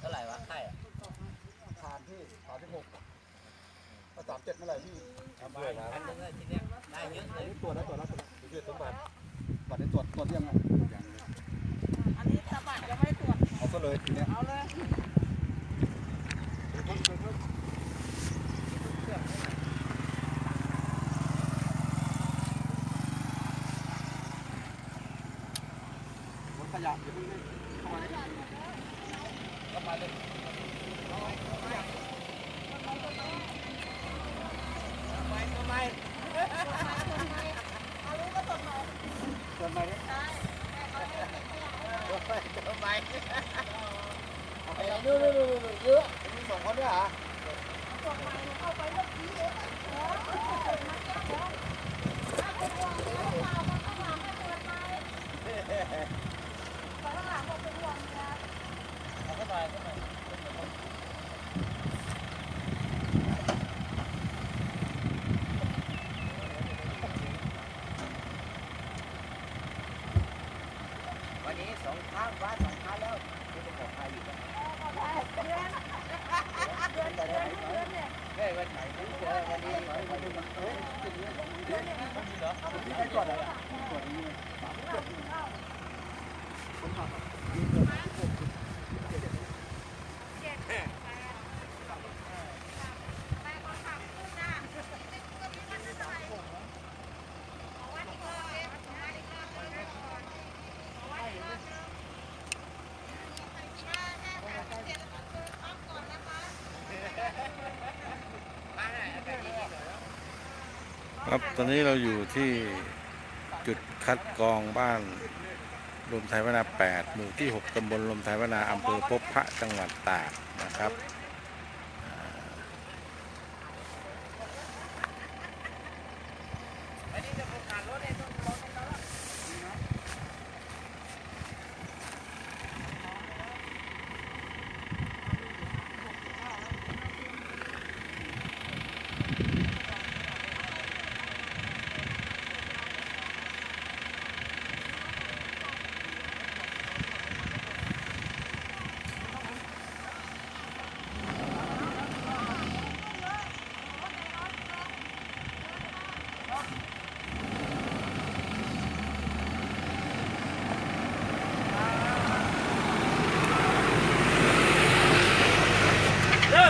เท่าไหร่วะไข่อะผ่านที่สามสิบหกถ้าสามเจ็ดเมื่อไหร่พี่ประมาณพันหนึงเลยทีเนี้ยได้เยอะเลอันยนี้ตรวจแล้วตรวจแล้วตรวจแล้วพี่สมบัติบัตรได้ตรวจตรวจยังไงยังอันนี้ตาบัตรยังไม่ได้ตรวจเอาซะเลยทีเนี้ยเอาเลยรถขยะอย่าเพิ่งเข้ามาเลยก็มาเลยทำ ไมทำไม เอารู้ก็ตรวจหน่อย เชิญมาเนี่ย ใช่ ทำไม ไอ้ดูดูดูดูเยอะมีสองคนด้วยเหรอ ตรวจใหม่เข้าไปเมื่อกี้เองโอ้ยมาแก้แล้วถ้าเป็นห่วงแล้วเปล่ามาข้างหลังให้ตรวจไปไปข้างหลังบอกเป็นห่วงนะ เอาเข้าไปเข้าไป วันนี้สองครั้งบ้านสองครั้งแล้วไม่ต้องบอกใครอยู่นะ เดือนเดือนเดือนเดือนเดือนเนี่ย เฮ้ยวันไหนไม่เจอวันนี้วันนี้วันนี้เฮ้ยจริงเหรอจริงเหรอ พี่ให้ตรวจอะไรตรวจนี้สามสิบเจ็ดคนขับอะ ไปขอถามคุณนะก็มีวันที่เท่าไหร่ขอวันอีกรอบเองขอวันอีกรอบนึงขอวันอีกรอบนึงถ้าถ้าสามสิบเจ็ดก็คือพักก่อนนะคะ มาไหนอากาศดีๆเหรอ ครับตอนนี้เราอยู่ที่จุดคัดกรองบ้านลมไทยพนา8หมู่ที่ 6ตำบลลมไทยพนาอำเภอพบพระจังหวัดตากนะครับอ่า วันนี้จะประกาศรถเนี่ยต้องรอต้องรอ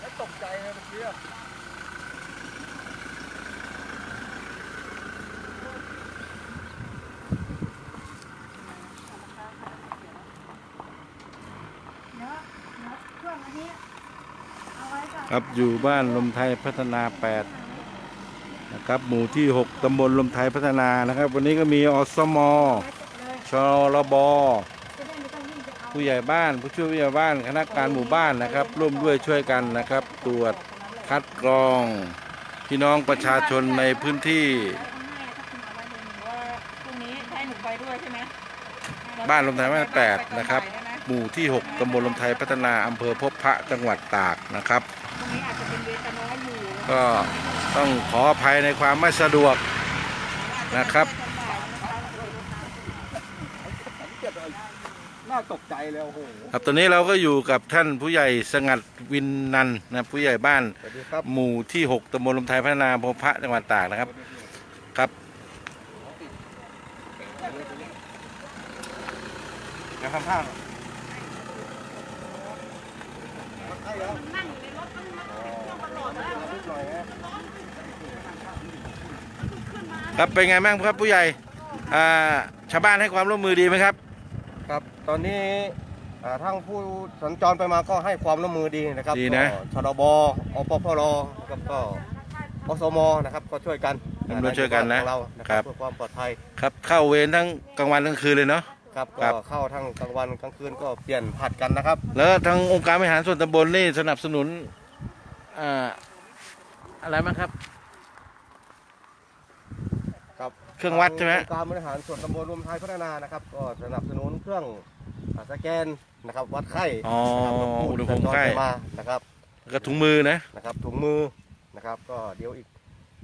แล้วตก ใจเลยเมื่อกี้อะเนาะเนาะเครับอยู่บ้านลมไทยพัฒนา8นะครับหมู่ที่ 6ตำบลลมไทยพัฒนานะครับ วันนี้ก็มีอสมเลยชรบผู้ใหญ่บ้าน ผู้ช่วยผู้ใหญ่บ้าน คณะกรารหมู่บ้านนะครับ ร่วมด้วยช่วยกันนะครับ ตรวจ คัดกรอง พี่น้องประชาชนในพื้นที่พรุ่งนี้ให้หนูไปด้วยใช่ไหมบ้านลมไทยพัฒนา8นะครับ หมู่ที่ 6ตำบลลมไทยพัฒนาอำเภอพบพระจังหวัดตากนะครับพรุ่งนี้อาจจะเป็นเวทน้อยอยู่ก็ต้องขออภัยในความไม่สะดวกนะครับ เจ็บเลย น่าตกใจเลยโอ้โหครับตอนนี้เราก็อยู่กับท่านผู้ใหญ่สงัดวินนันท์นะผู้ใหญ่บ้าน สวัสดีครับหมู่ที่ 6ตำบลลมไทยพัฒนาอำเภอพระจังหวัดตากนะครับ ครับจะทำท่าใช่แล้วนั่งอยู่ในรถมันมันเครื่องมันหลอดแล้วนิดหน่อยนะครับเป็นไงบ้างครับผู้ใหญ่อ่าชาวบ้านให้ความร่วมมือดีไหมครับครับ ตอนนี้อ่าทั้งผู้สัญจรไปมาก็ให้ความร่วมมือดีนะครับดีนะก็ชดบอปพรนะครับก็อสมนะครับก็ช่วยกันร่วมด้วยช่วยกันนะใหมู่บ้าของเรานะครับเพื่อความปลอดภัยครับ เข้าเวรทั้งกลางวันกลางคืนเลยเนาะนะครับครัก็บ เข้าทั้งกลางวันกลางคืนก็เปลี่ยนผัดกันนะครับ แล้วทางองค์การบริหารส่วนตำบลนี่สนับสนุนอ่าอะไรบ้างครับ ครับ เครื่องวัดใช่ไหม ทางองค์การบริหารส่วนตำบลรวมไทยพัฒนานะครับ ก็สนับสนุนเครื่องอ่าสแกนนะครับ วัดไข้อ๋อนะครับอุณหภูมิไข้ สัญจรปมานะครับ แล้วก็ถุงมือนะ นะครับถุงมือนะครับก็เดี๋ยวอีก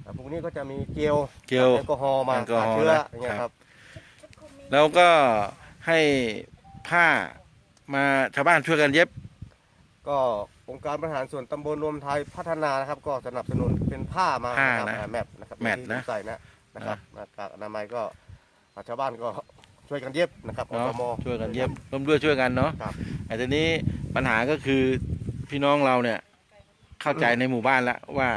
อ่าพรุ่งนี้ก็จะมีเจลเจลแอลกอฮอล์มาแอลกอฮอล์ฆ่าเชื้อนะ อย่างเงี้ยคครัรับบแล้วก็ให้ผ้ามาชาวบ้านช่วยกันเย็บ ก็องค์การบริหารส่วนตำบลรวมไทยพัฒนานะครับ ก็สนับสนุนเป็นผ้ามาผ้านะครับนะอ่าแมปนะครับแมทนะที่ใส่นะ นะครับหน้ากากอนามัยก็อ่าชาวบ้านก็ช่วยกันเย็บนะครับอเนาะสมช่วยกันเย็บร่วมด้วยช่วยกันเนาะครับแต่ทีนี้ปัญหาก็คือพี่น้องเราเนี่ยเข้าใจในหมู่บ้านแล้วว่า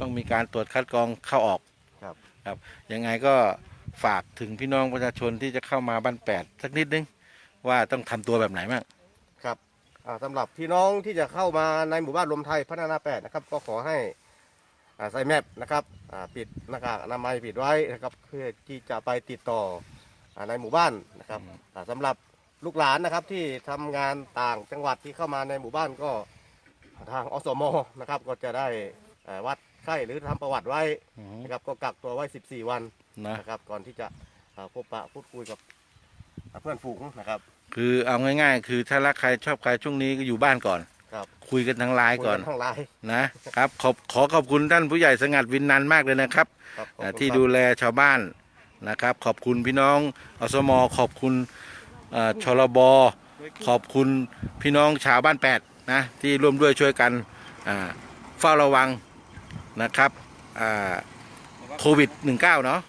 ต้องมีการตรวจคัดกรองเข้าออกครับครับยังไงก็ฝากถึงพี่น้องประชาชนที่จะเข้ามาบ้านแปดสักนิดนึงว่าต้องทำตัวแบบไหนบ้างครับอ่าสำหรับพี่น้องที่จะเข้ามาในหมู่บ้านรวมไทยพัฒนาแปดนะครับ ก็ขอให้อ่า ใส่แมปนะครับอ่าปิดหน้ากากอนามัยปิดไว้นะครับเพื่อที่จะไปติดต่ออ่าในหมู่บ้านนะครับอ่าสำหรับลูกหลานนะครับที่ทำงานต่างจังหวัดที่เข้ามาในหมู่บ้านก็ทางอสมนะครับก็จะได้อ่าวัดไข้หรือทำประวัติไว้อืมนะครับก็กักตัวไว้ 14 วันนะนะครับก่อนที่จะอ่าพบปะพูดคุยกับอ่าเพื่อนฝูงนะครับ คือเอาง่าย ๆ คือถ้ารักใครชอบใครช่วงนี้ก็อยู่บ้านก่อน ครับคุยกันทางไลน์ก่อนคุยข้างไลน์นะครับ ขอบขอขอบคุณท่านผู้ใหญ่สงัดวินนันท์มากเลยนะครับครับขอบอ่าคุณที่ครับดูแลชาวบ้านนะครับ ขอบคุณพี่น้องอสมขอบคุณเอ่อชลบขอบคุณพี่น้องชาวบ้านแปดนะที่ร่วมด้วยช่วยกันอ่าเฝ้าระวังนะครับอ่าโควิด -19 เนาะ